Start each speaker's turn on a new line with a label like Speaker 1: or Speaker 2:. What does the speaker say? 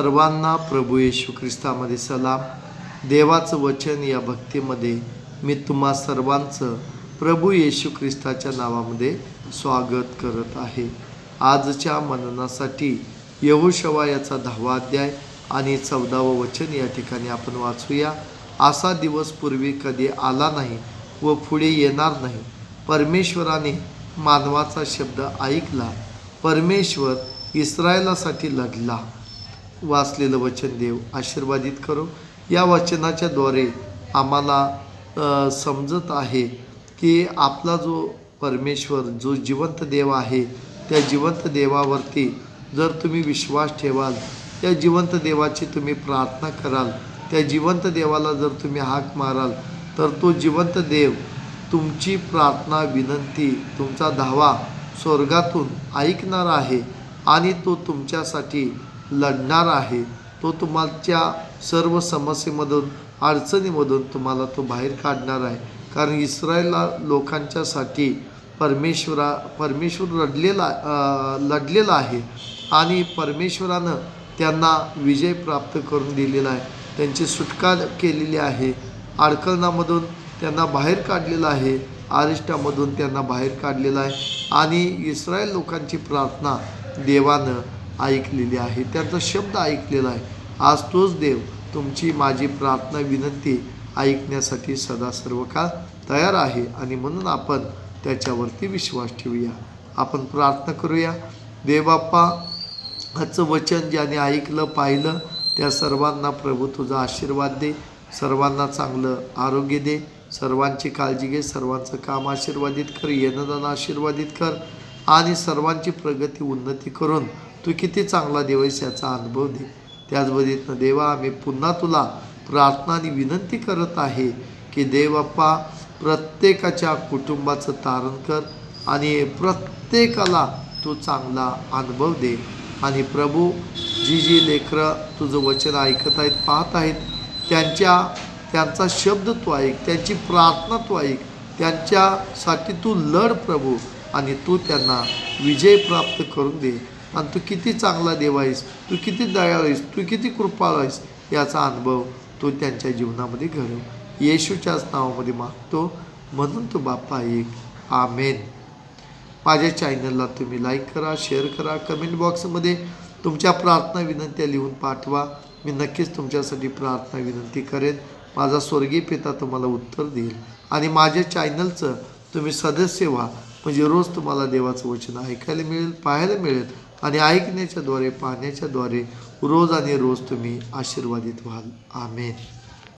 Speaker 1: सर्वांना प्रभू येशू ख्रिस्तामध्ये सलाम. देवाचं वचन या भक्तीमध्ये मी तुम्हा सर्वांचं प्रभू येशू ख्रिस्ताच्या नावामध्ये स्वागत करत आहे. आजच्या मननासाठी यहोशवा याचा दहावा अध्याय आणि चौदावं वचन या ठिकाणी आपण वाचूया. असा दिवस पूर्वी कधी आला नाही व पुढे येणार नाही. परमेश्वराने मानवाचा शब्द ऐकला. परमेश्वर इस्रायलासाठी लढला. वाचलेलं वचन देव आशीर्वादित करो. या वचनाच्याद्वारे आम्हाला समजत आहे की आपला जो परमेश्वर जो जिवंत देव आहे त्या जिवंत देवावरती जर तुम्ही विश्वास ठेवाल त्या जिवंत देवाची तुम्ही प्रार्थना कराल त्या जिवंत देवाला जर तुम्ही हाक माराल तर तो जिवंत देव तुमची प्रार्थना विनंती तुमचा धावा स्वर्गातून ऐकणार आहे आणि तो तुमच्यासाठी लढणार आहे तो तुम्हाच्या सर्व समस्येमधून अडचणीमधून तुम्हाला तो बाहेर काढणार आहे. कारण इस्रायला लोकांच्यासाठी परमेश्वरा परमेश्वर लढलेला लढलेला आहे आणि परमेश्वरानं त्यांना विजय प्राप्त करून दिलेला आहे. त्यांची सुटका केलेली आहे. अडकलनामधून त्यांना बाहेर काढलेलं आहे. आरिष्टामधून त्यांना बाहेर काढलेलं आहे. आणि इस्रायल लोकांची प्रार्थना देवानं ऐकलेली आहे. त्यांचा शब्द ऐकलेला आहे. आज तोच देव तुमची माझी प्रार्थना विनंती ऐकण्यासाठी सदा सर्व काळ तयार आहे आणि म्हणून आपण त्याच्यावरती विश्वास ठेवूया. आपण प्रार्थना करूया. देवबाप्पा आजचं वचन ज्याने ऐकलं पाहिलं त्या सर्वांना प्रभू तुझा आशीर्वाद दे. सर्वांना चांगलं आरोग्य दे. सर्वांची काळजी घे. सर्वांचं काम आशीर्वादित कर. येणं आशीर्वादित कर. आणि सर्वांची प्रगती उन्नती करून तू किती चांगला देव याचा अनुभव दे. त्याच देवा आम्ही पुन्हा तुला प्रार्थना आणि विनंती करत आहे की देवप्पा प्रत्येकाच्या कुटुंबाचं तारण कर आणि प्रत्येकाला तू चांगला अनुभव दे. आणि प्रभू जी जी लेकरं तुझं वचन ऐकत आहेत पाहत आहेत त्यांच्या त्यांचा शब्द तू ऐक त्यांची प्रार्थना तू ऐक त्यांच्यासाठी तू लढ प्रभू आणि तू त्यांना विजय प्राप्त करून दे. आणि तू किती चांगला देव आहेस तू किती दयाळ आहेस तू किती कृपाळ आहेस याचा अनुभव तू त्यांच्या जीवनामध्ये घडव. येशूच्याच नावामध्ये मागतो म्हणून तो बाप्पा एक. आमेन. माझ्या चॅनलला तुम्ही लाईक करा शेअर करा कमेंट बॉक्समध्ये तुमच्या प्रार्थना विनंत्या लिहून पाठवा. मी नक्कीच तुमच्यासाठी प्रार्थना विनंती करेन. माझा स्वर्गीय पिता तुम्हाला उत्तर देईल. आणि माझ्या चॅनलचं तुम्ही सदस्य व्हा. म्हणजे रोज तुम्हाला देवाचं वचन ऐकायला मिळेल पाहायला मिळेल. आणि ऐकण्याच्याद्वारे पाहण्याच्याद्वारे रोज आणि रोज तुम्ही आशीर्वादित व्हाल. आमेन.